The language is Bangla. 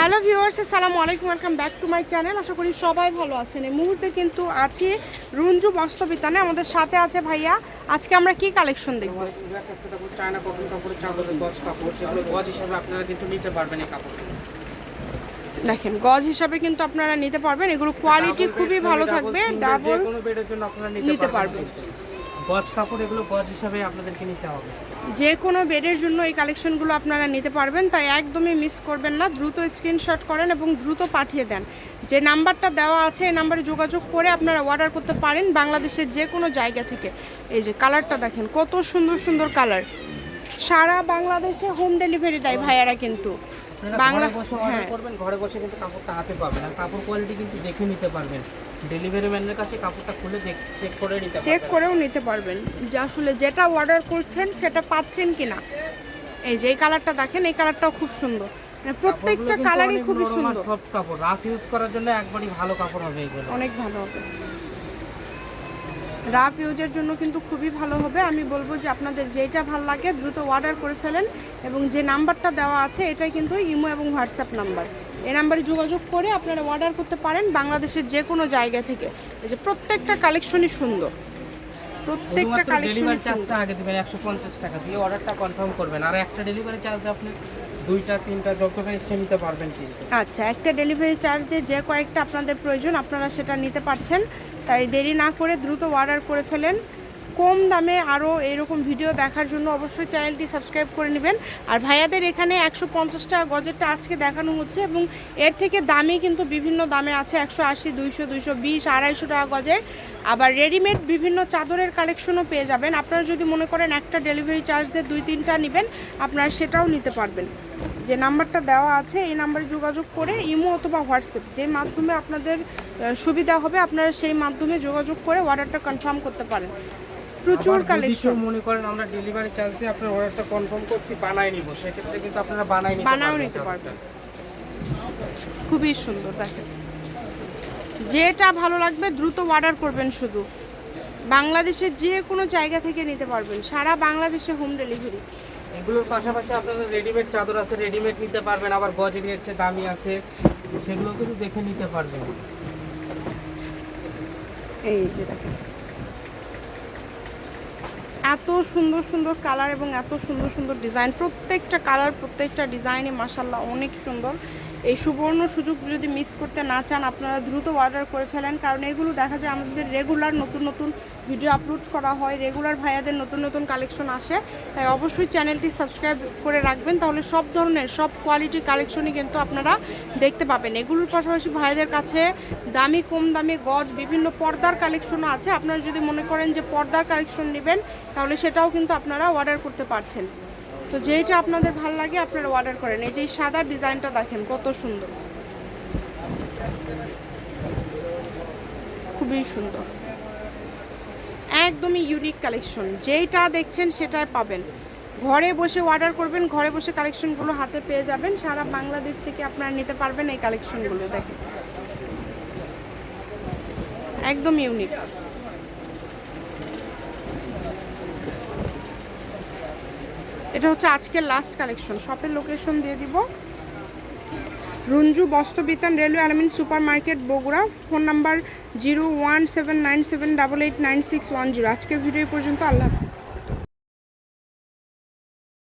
হ্যালো ভিউয়ার্স আসসালামু আলাইকুম welcome back to my channel আশা করি সবাই ভালো আছেন। এই মুহূর্তে কিন্তু আছি রুঞ্জু বস্ত্রবিতানে আমাদের সাথে আছে ভাইয়া। আজকে আমরা কি কালেকশন দেখব? চায়না কটন কাপড়ের চাদরের গজ কাপড় যেগুলো গজ হিসাবে আপনারা কিন্তু নিতে পারবেন এই কাপড়। দেখেন গজ হিসাবে কিন্তু আপনারা নিতে পারবেন। এগুলো কোয়ালিটি খুবই ভালো থাকবে। ডাবল নিতে পারবেন। গজ কাপড় এগুলো গজ হিসাবে আপনাদেরকে নিতে হবে। যে কোনো বেডের জন্য এই কালেকশনগুলো আপনারা নিতে পারবেন তাই একদমই মিস করবেন না। দ্রুত স্ক্রিনশট করেন এবং দ্রুত পাঠিয়ে দেন। যে নাম্বারটা দেওয়া আছে এই নাম্বারে যোগাযোগ করে আপনারা অর্ডার করতে পারেন বাংলাদেশের যে কোনো জায়গা থেকে। এই যে কালারটা দেখেন কত সুন্দর সুন্দর কালার। সারা বাংলাদেশে হোম ডেলিভারি দেয় ভাইয়ারা কিন্তু। বাংলা ঘরে বসে অর্ডার হ্যাঁ। করবেন ঘরে বসে কিন্তু কাপড়টা হাতে পাবেন। আর কাপড় কোয়ালিটি কিন্তু দেখে নিতে পারবেন। ডেলিভারি ম্যানের কাছে কাপড়টা খুলে চেক করে নিতে চেক করেও নিতে পারবেন যে আসলে যেটা অর্ডার করছেন সেটা পাচ্ছেন কি না এই যে এই কালারটা দেখেন এই কালারটাও খুব সুন্দর। মানে প্রত্যেকটা কালারই খুবই সুন্দর। সব কাপড়। রাফ ইউজ করার জন্য একবারই ভালো কাপড় হবে এগুলো। অনেক ভালো হবে। রাফ ইউজের জন্য কিন্তু খুবই ভালো হবে। আমি বলব যে আপনাদের যেটা ভালো লাগে দ্রুত অর্ডার করে ফেলেন এবং যে নাম্বারটা দেওয়া আছে এটাই কিন্তু ইমো এবং হোয়াটসঅ্যাপ নাম্বার। এই নাম্বারে যোগাযোগ করে আপনারা অর্ডার করতে পারেন বাংলাদেশের যে কোনো জায়গা থেকে। এই যে প্রত্যেকটা কালেকশনই সুন্দর। প্রত্যেকটা ডেলিভারি চার্জটা আগে দিবেন একশো পঞ্চাশ টাকা দিয়ে অর্ডারটা কনফার্ম করবেন। আর একটা ডেলিভারি চার্জ আপনি দুইটা তিনটা যতটা ইচ্ছে নিতে পারবেন কিন্তু। আচ্ছা একটা ডেলিভারি চার্জ দিয়ে যে কয়েকটা আপনাদের প্রয়োজন আপনারা সেটা নিতে পারছেন। তাই দেরি না করে দ্রুত অর্ডার করে ফেলেন। কম দামে আরও এরকম ভিডিও দেখার জন্য অবশ্যই চ্যানেলটি সাবস্ক্রাইব করে নেবেন। আর ভাইয়াদের এখানে একশো পঞ্চাশ টাকা গজেরটা আজকে দেখানো হচ্ছে এবং এর থেকে দামি কিন্তু বিভিন্ন দামে আছে। একশো আশি, দুইশো দুইশো বিশ, আড়াইশো টাকা গজের আবার রেডিমেড বিভিন্ন চাদরের কালেকশনও পেয়ে যাবেন। আপনারা যদি মনে করেন একটা ডেলিভারি চার্জ দিয়ে দুই তিনটা নেবেন, আপনারা সেটাও নিতে পারবেন। যে নাম্বারটা দেওয়া আছে এই নাম্বারে যোগাযোগ করে ইমো অথবা হোয়াটসঅ্যাপ যে মাধ্যমে আপনাদের সুবিধা হবে আপনারা সেই মাধ্যমে যোগাযোগ করে অর্ডারটা কনফার্ম করতে পারেন। প্রচুর কালেকশন মনে করেন আমরা ডেলিভারি চার্জ দিয়ে আপনার অর্ডারটা কনফার্ম করছি বানাই নিব সেক্ষেত্রে কিন্তু আপনারা বানাই নিতে বানাও নিতে পারবেন। খুবই সুন্দর দেখেন। যেটা ভালো লাগবে দ্রুত অর্ডার করবেন শুধু। বাংলাদেশের যে কোনো জায়গা থেকে নিতে পারবেন। সারা বাংলাদেশে হোম ডেলিভারি এগুলোর পাশাপাশি আপনারা রেডিমেড চাদর আছে রেডিমেড নিতে পারবেন, আবার গজের হচ্ছে দামি আছে, সেগুলো কিন্তু দেখে নিতে পারবেন। এই যে দেখেন। এত সুন্দর সুন্দর কালার এবং এত সুন্দর সুন্দর ডিজাইন, প্রত্যেকটা কালার, প্রত্যেকটা ডিজাইনে মাসাল্লাহ অনেক সুন্দর। এই সুবর্ণ সুযোগ যদি মিস করতে না চান, আপনারা দ্রুত অর্ডার করে ফেলেন। কারণ এগুলো দেখা যায় আমাদের রেগুলার নতুন নতুন ভিডিও আপলোড করা হয় রেগুলার ভাইয়াদের নতুন নতুন কালেকশন আসে। তাই অবশ্যই চ্যানেলটি সাবস্ক্রাইব করে রাখবেন। তাহলে সব ধরনের, সব কোয়ালিটির কালেকশনই কিন্তু আপনারা দেখতে পাবেন। এগুলোর পাশাপাশি ভাইদের কাছে দামি, কম দামি গজ, বিভিন্ন পর্দার কালেকশনও আছে। আপনারা যদি মনে করেন যে পর্দার কালেকশন নেবেন, তাহলে সেটাও কিন্তু আপনারা অর্ডার করতে পারছেন। তো যেইটা আপনাদের ভালো লাগে, আপনারা অর্ডার করেন। এই যে সাদা ডিজাইনটা দেখেন, কত সুন্দর। খুবই সুন্দর। একদমই ইউনিক কালেকশন যেইটা দেখছেন সেটাই পাবেন। ঘরে বসে অর্ডার করবেন, ঘরে বসে কালেকশনগুলো হাতে পেয়ে যাবেন। সারা বাংলাদেশ থেকে আপনারা নিতে পারবেন এই কালেকশনগুলো দেখেন। একদম ইউনিক এটা হচ্ছে আজকের লাস্ট কালেকশন শপের লোকেশন দিয়ে দিব। Ranju Bastrabitan railway Almin super market Bogura. Phone number zero one seven nine seven double eight nine six one zero. আজকের ভিডিও পর্যন্ত। আল্লাহ হাফিজ।